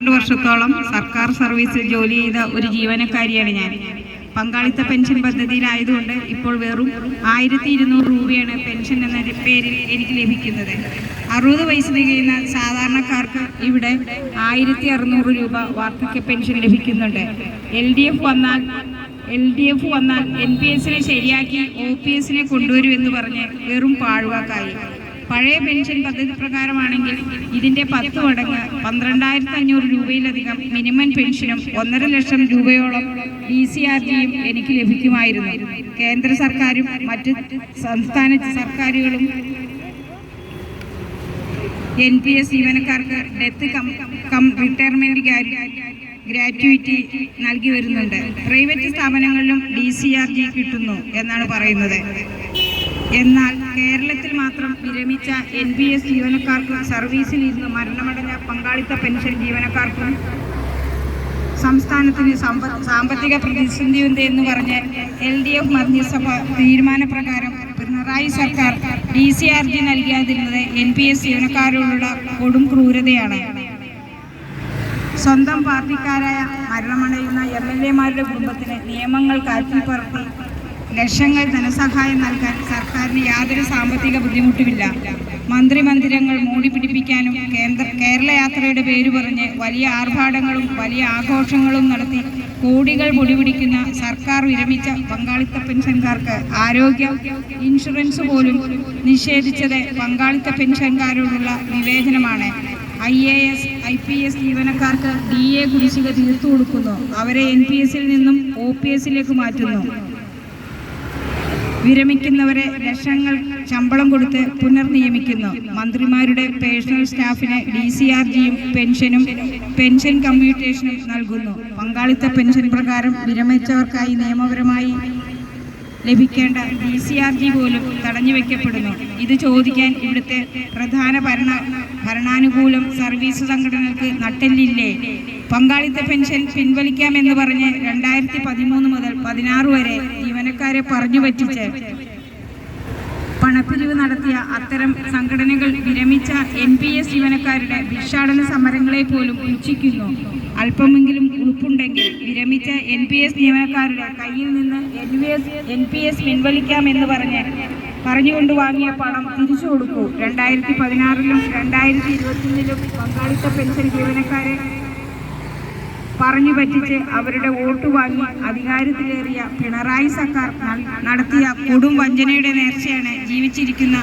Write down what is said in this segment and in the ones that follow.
രണ്ട് വർഷത്തോളം സർക്കാർ സർവീസിൽ ജോലി ചെയ്ത ഒരു ജീവനക്കാരിയാണ് ഞാൻ. പങ്കാളിത്ത പെൻഷൻ പദ്ധതിയിലായതുകൊണ്ട് ഇപ്പോൾ വെറും ആയിരത്തി ഇരുന്നൂറ് രൂപയാണ് പെൻഷൻ എന്ന പേരിൽ എനിക്ക് ലഭിക്കുന്നത്. അറുപത് വയസ്സ് തികയുന്ന സാധാരണക്കാർക്ക് ഇവിടെ ആയിരത്തി അറുന്നൂറ് രൂപ വാർദ്ധക്യ പെൻഷൻ ലഭിക്കുന്നുണ്ട്. എൽ ഡി എഫ് വന്നാൽ എൽ ഡി എഫ് വന്നാൽ എൻ പി എസിനെ ശരിയാക്കി ഒ പി എസിനെ കൊണ്ടുവരുമെന്ന് പറഞ്ഞ് വെറും പാഴ്വാക്കായി. പഴയ പെൻഷൻ പദ്ധതി പ്രകാരമാണെങ്കിൽ ഇതിന്റെ പത്ത് മടങ്ങ് പന്ത്രണ്ടായിരത്തി അഞ്ഞൂറ് രൂപയിലധികം മിനിമം പെൻഷനും ഒന്നര ലക്ഷം രൂപയോളം ഡി സി ആർ ജിയും എനിക്ക് ലഭിക്കുമായിരുന്നു. കേന്ദ്ര സർക്കാരും മറ്റ് സംസ്ഥാന സർക്കാരുകളും എൻ പി എസ് ജീവനക്കാർക്ക് death cum cum retirement gratuity നൽകി വരുന്നുണ്ട്. പ്രൈവറ്റ് സ്ഥാപനങ്ങളിലും ഡി സി ആർ ജി കിട്ടുന്നു എന്നാണ് പറയുന്നത്. എന്നാൽ കേരളത്തിൽ മാത്രം വിരമിച്ച എൻ പി എസ് ജീവനക്കാർക്കും സർവീസിൽ ഇരുന്ന് മരണമടഞ്ഞ പങ്കാളിത്ത പെൻഷൻ ജീവനക്കാർക്കും സംസ്ഥാനത്തിന് സാമ്പത്തിക പ്രതിസന്ധിയുണ്ട് എന്ന് പറഞ്ഞ് എൽ ഡി എഫ് മന്ത്രിസഭ തീരുമാനപ്രകാരം പിണറായി സർക്കാർ ഡി സി ആർ ജി നൽകിയാതിരുന്നത് എൻ പി എസ് ജീവനക്കാരോടുള്ള കൊടും ക്രൂരതയാണ്. സ്വന്തം പാർട്ടിക്കാരായ മരണമടയുന്ന എം എൽ എമാരുടെ കുടുംബത്തിന് നിയമങ്ങൾ കാറ്റിൽ ലക്ഷങ്ങൾ ധനസഹായം നൽകാൻ സർക്കാരിന് യാതൊരു സാമ്പത്തിക ബുദ്ധിമുട്ടുമില്ല. മന്ത്രിമന്ദിരങ്ങൾ മൂടി പിടിപ്പിക്കാനും കേന്ദ്ര കേരള യാത്രയുടെ പേര് പറഞ്ഞ് വലിയ ആർഭാടങ്ങളും വലിയ ആഘോഷങ്ങളും നടത്തി കോടികൾ പൊടിപിടിക്കുന്ന സർക്കാർ വിരമിച്ച പങ്കാളിത്ത പെൻഷൻകാർക്ക് ആരോഗ്യ ഇൻഷുറൻസ് പോലും നിഷേധിച്ചത് പങ്കാളിത്ത പെൻഷൻകാരോടുള്ള നിവേദനമാണ്. I A S I P S ജീവനക്കാർക്ക് ഡി എ കുടിശ്ശിക തീർത്തു കൊടുക്കുന്നു. അവരെ എൻ പി എസിൽ നിന്നും ഒ പി എസിലേക്ക് മാറ്റുന്നു. വിരമിക്കുന്നവരെ ലക്ഷങ്ങൾ ശമ്പളം കൊടുത്ത് പുനർനിയമിക്കുന്നു. മന്ത്രിമാരുടെ പേഴ്സണൽ സ്റ്റാഫിന് ഡി സി ആർ ജിയും പെൻഷനും പെൻഷൻ കമ്മ്യൂട്ടേഷനും നൽകുന്നു. പങ്കാളിത്ത പെൻഷൻ പ്രകാരം വിരമിച്ചവർക്കായി നിയമപരമായി ലഭിക്കേണ്ട ഡി സി ആർ ജി പോലും തടഞ്ഞു വെക്കപ്പെടുന്നു. ഇത് ചോദിക്കാൻ ഇവിടുത്തെ പ്രധാന ഭരണ ഭരണാനുകൂലം സർവീസ് സംഘടനകൾക്ക് നട്ടെല്ലില്ലേ? പങ്കാളിത്ത പെൻഷൻ പിൻവലിക്കാമെന്ന് പറഞ്ഞ് രണ്ടായിരത്തി പതിമൂന്ന് മുതൽ പതിനാറ് വരെ ജീവനക്കാരെ പറഞ്ഞു പറ്റിച്ച് പണപ്പിരിവ് നടത്തിയ അത്തരം സംഘടനകൾ വിരമിച്ച എൻ പി എസ് ജീവനക്കാരുടെ ഭിക്ഷാടന സമരങ്ങളെ പോലും പുച്ഛിക്കുന്നു. അല്പമെങ്കിലും ഉളുപ്പുണ്ടെങ്കിൽ വിരമിച്ച എൻ പി എസ് ജീവനക്കാരുടെ കയ്യിൽ നിന്ന് N P S N P S പിൻവലിക്കാമെന്ന് പറഞ്ഞ് പറഞ്ഞുകൊണ്ട് വാങ്ങിയ പണം തിരിച്ചു കൊടുക്കൂ. രണ്ടായിരത്തി പതിനാറിലും രണ്ടായിരത്തി ഇരുപത്തിയൊന്നിലും പങ്കാളിത്ത പെൻഷൻ ജീവനക്കാരെ പറഞ്ഞു പറ്റിച്ച് അവരുടെ വോട്ട് വാങ്ങി അധികാരത്തിലേറിയ പിണറായി സർക്കാർ നടത്തിയ കൊടും വഞ്ചനയുടെ നേർച്ചയാണ് ജീവിച്ചിരിക്കുന്ന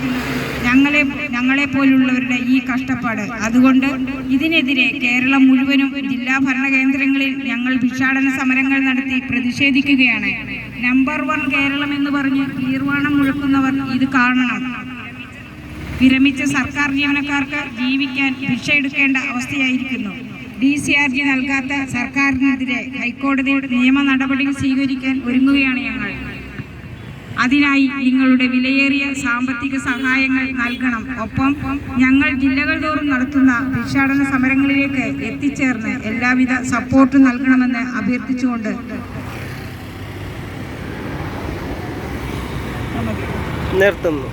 ഞങ്ങളെ ഞങ്ങളെ പോലുള്ളവരുടെ ഈ കഷ്ടപ്പാട്. അതുകൊണ്ട് ഇതിനെതിരെ കേരളം മുഴുവനും ജില്ലാ ഭരണകേന്ദ്രങ്ങളിൽ ഞങ്ങൾ ഭിക്ഷാടന സമരങ്ങൾ നടത്തി പ്രതിഷേധിക്കുകയാണ്. നമ്പർ വൺ കേരളം എന്ന് പറഞ്ഞ് തീർവാണം മുഴക്കുന്നവർ ഇത് കാണണം. വിരമിച്ച സർക്കാർ ജീവനക്കാർക്ക് ജീവിക്കാൻ ഭിക്ഷ എടുക്കേണ്ട അവസ്ഥയായിരിക്കുന്നു. ഡി സി ആർ ജി നൽകാത്ത സർക്കാരിനെതിരെ ഹൈക്കോടതി നിയമ നടപടികൾ സ്വീകരിക്കാൻ ഒരുങ്ങുകയാണ് ഞങ്ങൾ. അതിനായി നിങ്ങളുടെ വിലയേറിയ സാമ്പത്തിക സഹായങ്ങൾ നൽകണം. ഒപ്പം ഞങ്ങൾ ജില്ലകൾ തോറും നടത്തുന്ന ഭിക്ഷാടന സമരങ്ങളിലേക്ക് എത്തിച്ചേർന്ന് എല്ലാവിധ സപ്പോർട്ടും നൽകണമെന്ന് അഭ്യർത്ഥിച്ചുകൊണ്ട് നിർത്തുന്നു.